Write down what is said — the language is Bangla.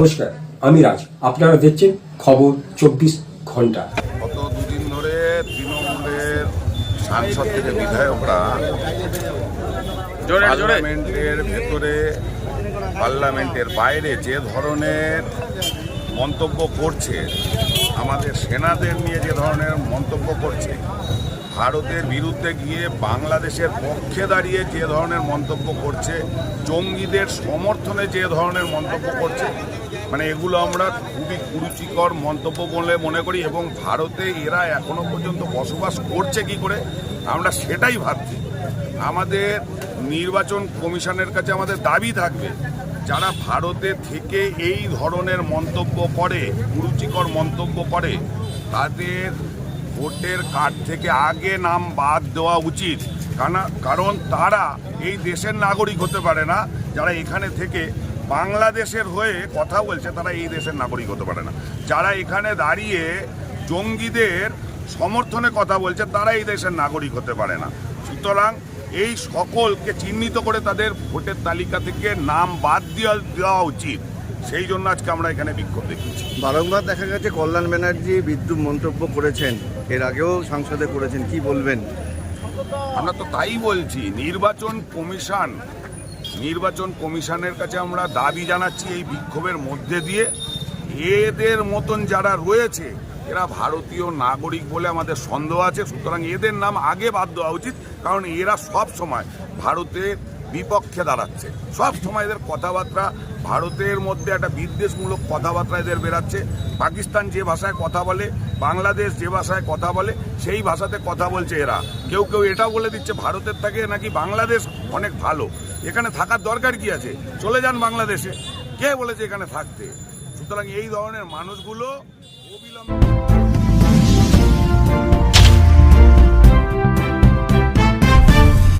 নমস্কার আমি রাজ। আপনারা দেখছেন খবর চব্বিশ ঘণ্টা। গত দুদিন ধরে তৃণমূলের সাংসদ থেকে বিধায়করা পার্লামেন্টের ভেতরে পার্লামেন্টের বাইরে যে ধরনের মন্তব্য করছে আমাদের সেনাদের নিয়ে যে ধরনের মন্তব্য করছে ভারতের বিরুদ্ধে গিয়ে বাংলাদেশের পক্ষে দাঁড়িয়ে যে ধরনের মন্তব্য করছে, জঙ্গিদের সমর্থনে যে ধরনের মন্তব্য করছে মানে এগুলো আমরা খুবই কুরুচিকর মন্তব্য বলে মনে করি এবং ভারতে এরা এখনও পর্যন্ত বসবাস করছে কি করে, আমরা সেটাই ভাবছি। আমাদের নির্বাচন কমিশনের কাছে আমাদের দাবি থাকবে, যারা ভারতে থেকে এই ধরনের মন্তব্য করে, কুরুচিকর মন্তব্য করে, তাদের ভোটের কার্ড থেকে আগে নাম বাদ দেওয়া উচিত। কারণ তারা এই দেশের নাগরিক হতে পারে না, যারা এখানে থেকে বাংলাদেশের হয়ে কথা বলছে, তারা এই দেশের নাগরিক হতে পারে না। যারা এখানে দাঁড়িয়ে জঙ্গিদের সমর্থনে কথা বলছে, তারা এই দেশের নাগরিক হতে পারে না। সুতরাং এই সকলকে চিহ্নিত করে তাদের ভোটের তালিকা থেকে নাম বাদ দেওয়া দেওয়া উচিত। সেই জন্য আজকে আমরা এখানে বিক্ষোভ দেখিয়েছি। বারংবার দেখা গেছে কল্যাণ ব্যানার্জি বিদ্যুৎ মন্তব্য করেছেন। এর আগেও সংসদে করেছেন। কি বলবেন? আমরা তো তাই বলছি নির্বাচন কমিশন নির্বাচন কমিশনের কাছে আমরা দাবি জানাচ্ছি এই বিক্ষোভের মধ্যে দিয়ে। এদের মতন যারা রয়েছে এরা ভারতীয় নাগরিক বলে আমাদের সন্দেহ আছে। সুতরাং এদের নাম আগে বাদ দেওয়া উচিত কারণ এরা সব সময় ভারতের বিপক্ষে দাঁড়াচ্ছে। সব সময় এদের কথাবার্তা ভারতের মধ্যে একটা বিদ্বেষমূলক কথাবার্তা এদের বেরাচ্ছে পাকিস্তান যে ভাষায় কথা বলে, বাংলাদেশ যে ভাষায় কথা বলে, সেই ভাষাতে কথা বলছে এরা। কেউ কেউ এটাও বলে দিচ্ছে, ভারতের থেকে নাকি বাংলাদেশ অনেক ভালো। এখানে থাকার দরকার কি আছে? চলে যান বাংলাদেশে। কে বলেছে এখানে থাকতে? সুতরাং এই ধরনের মানুষগুলো অবিলম্বে